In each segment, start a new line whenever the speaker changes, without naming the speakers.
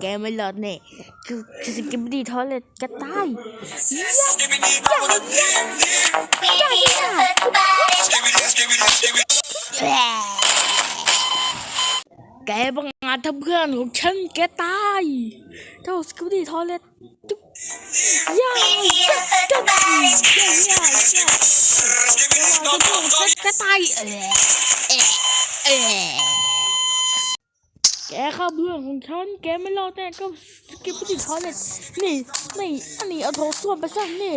แกไม่รอดแน่คือคือสกิปดีทอเลตจะตายอย่าย่าอย่าย่าแกบังอาจทำเพื่อนของฉันแกตายเจ้าสกิปดีทอเลตอย่าอย่าอย่าย่าอย่าอย่าอย่าแกตายเออเออเออ แกเข้าเพื่อนของฉัน แกไม่รอแน่ก็สกิปปี้ทอเล็ตนี่ นี่ อันนี้เอาโถส้วมไปซะนี่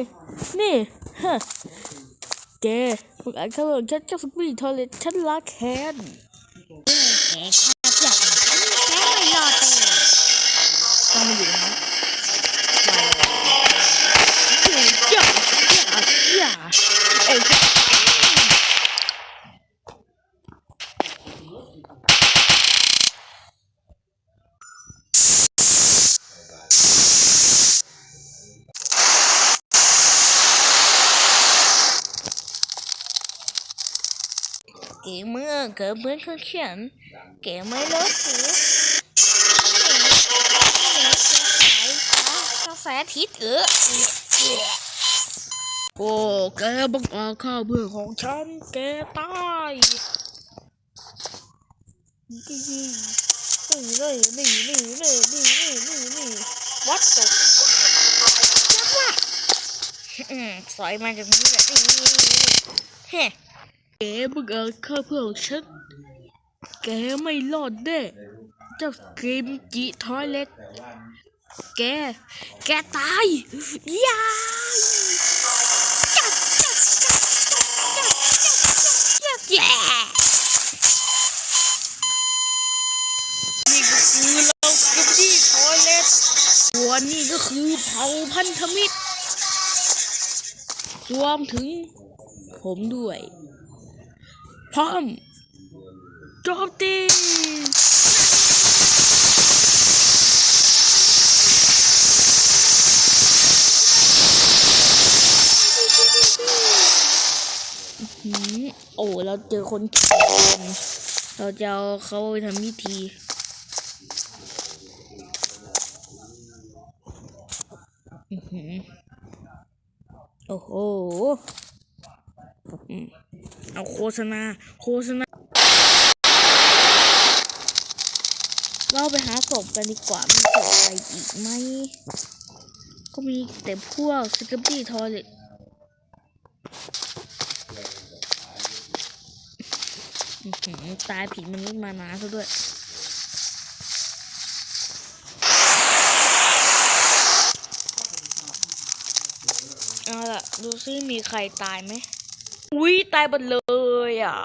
นี่ฮะแกมึงอ่านเข้าเพื่อนฉันกับสกิปปี้ทอเล็ตฉันรักแคนแกฆ่าเพื่อนของฉันแกไม่รอแน่ต้องมาอยู่นะอย่าอย่าอย่าเอ้ย เก๋เมื่อเก๋เมื่อเครื่องเขียนเก๋เมื่อรถถูกาแฟทิศเออโอ้แกบังอาข้าเพื่อนของฉันแกตายนี่นี่เลยนี่นี่นี่นี่นี่นี่นี่วัดตกจังวะสอยมาจากนี้แหละนี่เฮ้ แกบังเอิญฆ่าเพื่อนของฉัน แกไม่รอดแน่เจ้าเกมจีทอยเล็ตแก แกตายยายจัดจัดจัดจัดจัดจัดจัดแย่นี่ก็คือเราเกมจีทอยเล็ตส่วนนี่ก็คือเผ่าพันธมิตรรวมถึงผมด้วย พร้อมโจมตีโอ้เราเจอคนเขียนเราจะเอาเขาไปทำพิธีอื้อหือโอ้โห เอาโฆษณา โฆษณา เราไปหาศพกันดีกว่า มีศพอะไรอีกไหม ก็มีแต่พวกสกิปปี้ทอเลตตายผีมนุษย์มานาซะด้วยเอาล่ะ ดูซิมีใครตายไหม อุ้ยตายหมดเลยอะ